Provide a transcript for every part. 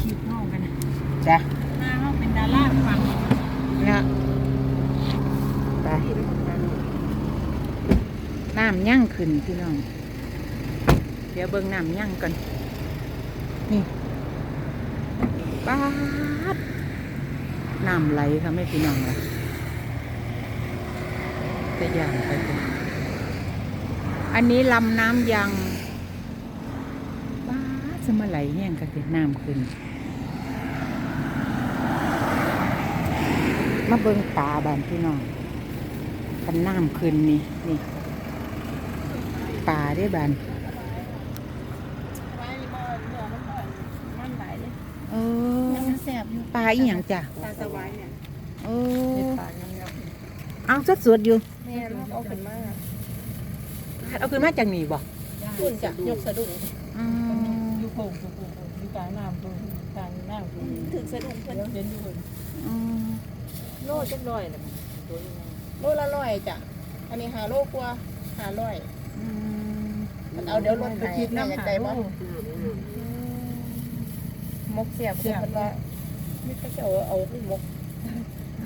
คลิปน้องกันนะจ้ะหน้าเขาเป็นดาราฟังเนี่ยไปน้ำยั่งขึ้นพี่น้อง เดี๋ยวเบิ่งน้ำยั่งก่อนนี่ป๊าดน้ำไหลค่ะไม่พี่น้องละจะย่างไปกันอันนี้ลำน้ำยัง ป๊าดจะมาไหลแห้งกันเน้ำขึ้น มาเบิ่งปลาบานพี่น้องกันน้ำขึ้นนี่นี่ปลาได้บานไว้บ่เนื้อมันอ่อนมันไหลเลยเออมันแสบอยู่ปลาอีหยังจ้ะปลาสวายเนี่ยเอเป็นอปลายังยังเอาสดสดๆอยู่แม่ลูกเอาขึ้นมาเอาขึ้นมาจากนี่บ่คุณจะยกสะดุ้งอืมอยู่ โป่งอยู่โป่งอยู่กลางน้ำตรงกลางน้ำตรงถึงสะดุ้งเพิ่นเห็นอยู่บนอืมโลจักร้อยเลยมันตัวยังไงโลละร้อยจ้ะอันนี้หาโลกว่าหาร้อยอืมมันเอาเดี๋ยวรถไปคิดน้ำอยากได้บ่มกเสียบคือมันว่าไม่เขาจะเอาเอาไปมก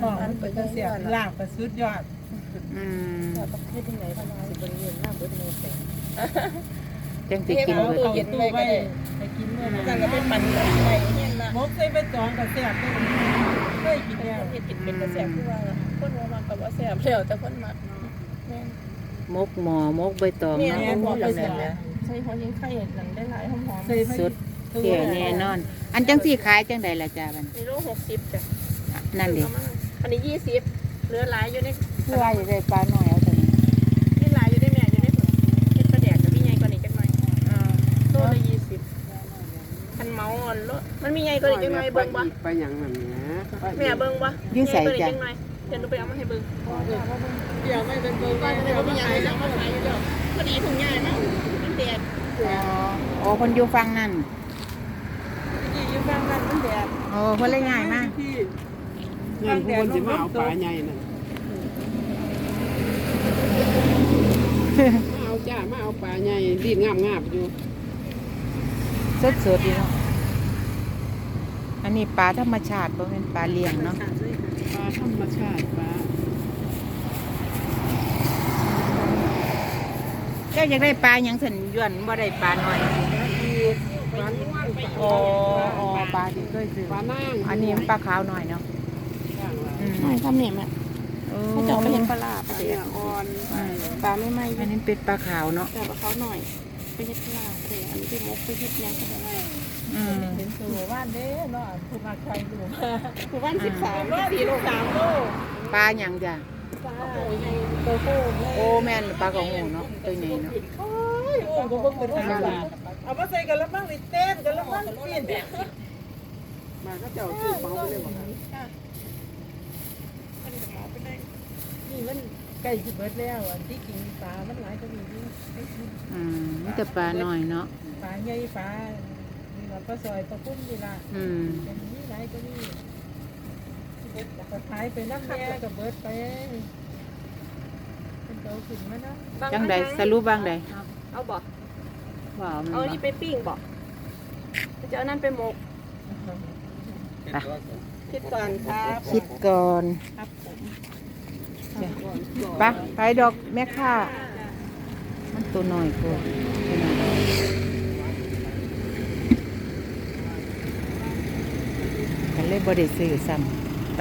ห้องมันเป็นเสียบลาบกระสุดยอดอืมเราต้องคิดยังไงพนักสิบริเวณหน้าเบิดโมเสกจังสิกินเอาเบิดตู้เย็นไว้ก็ได้ ไปกินเมื่อสั่นั้งนก็เป็นมันไปเนี่ยนะมกใส่ไปจองกับเสียบได้เคยกินแล้วเห็ดติดเป็นกระแสคือว่าคนว่ามันกับว่าแสบแล้วแต่คนมักแม่มกหมอมกใบตองแม่เนาะนบอกไปนั่นเสียแหละใส่หัวยิงไข่หนังได้หลายหอมใส่ไปสุดแก่แน่นอน อันจังสี่ขายจังใดล่ะจ้าบันๆในโลหกสิบจ้ะนั่นดิอันนี้ยี่สิบเหลือหลายอยู่ในเพื่อว่าจะได้ปลาหน่อย มันมีใหญ่กว่านี้จักหน่อยเบิ่งบ่ไปอย่างนั้นนะแม่เบิ่งบ่อยู่ใส่ใหญ่กว่านี้จ้ะจักหน่อยเดี๋ยวหนูไปเอามาให้เบิ่งเดี๋ยวไม่เป็นเบอร์ว่าว่าเดี๋เดี๋ยยววมีมีอะอะไรไรแล้วมาขายอยู่แล้วพอดีถุงใหญ่มากมันแดดอ๋อโอ้คนอยู่ฟังนั่นที่อยู่บ้านนั้นมันแดดโอ้คนเลยง่ายมากที่งานผู้คนสิมาเอาปลาใหญ่น่ะมาเอาจ้ามาเอาปลาใหญ่ดีดงามงาบอยู่สดสดๆดีเนาะ อันนี้ปลาธรรมชาติบ่เป็นปลาเลี้ยงเนาะปลาธรรมชาติปลาเจ้าอยากได้ปลาหยังสันย้อนบ่ได้ปลาน้อยปลาล้วนปลาโอ้โอ้ปลาที่เคยซื้อปลานั่งอันนี้มันปลาขาวหน่อยเนาะอืมใช่ทำเนี่ยแม่โอ้เขาจะเอาไปเห็นปลาลาปปลาลาแดเนื้ดออ่อนอืมปลาไม่ไหม้อันนี้เป็นปลาขาวเนาะแต่ปลาเขาหน่อย ไปเห็ดปลาแต่อันนี้เป็นมกไปเห็ดยังก็ได้อืมเห็นตัวว่านเด้เนาะผู้มาใครดูมาคือวันสิบสามว่าสี่โลโลสามโลปลาหยังจ้ะปลาโตโก้โอ้แม่นปลากระหูเนาะตัวใหญ่เนาะโอ้ยโอ้ก็บ่เป็นธรรมดาเอามาใส่กันแล้วบ้างนี่เต้นกันแล้วบ้างเปลี่ยนมาก็เจ้าซื้อเปาไปเลยบ่ครับ นี่ มันใกล้สิเบิดแล้วอันที่กินปลามันหลายก็มีอยู่อืมมีแต่ปลาน้อยเนาะ ปลาใหญ่ปลานี่เราก็ซอยปลาปุ้มนี่ล่ะอืม เป็นนี่หลายก็มีเบิดก็ขายไปน้ำแย่ก็เบิดไปเป็นโตขึ้นมาเนาะจังใดสรุปบ้างใดเอาบ่ว้าวมันเอาบ่ นี่ไปปิ้งบ่จะเอานั่นไปหมกไปคิดก่อนครับ คิดก่อน ครับผมจ้ะ ไปไปดอกแม่ค่ามันตัวน้อยกว่าตัวน้อยกันเลยบ่ได้ซื้อซ้ำไป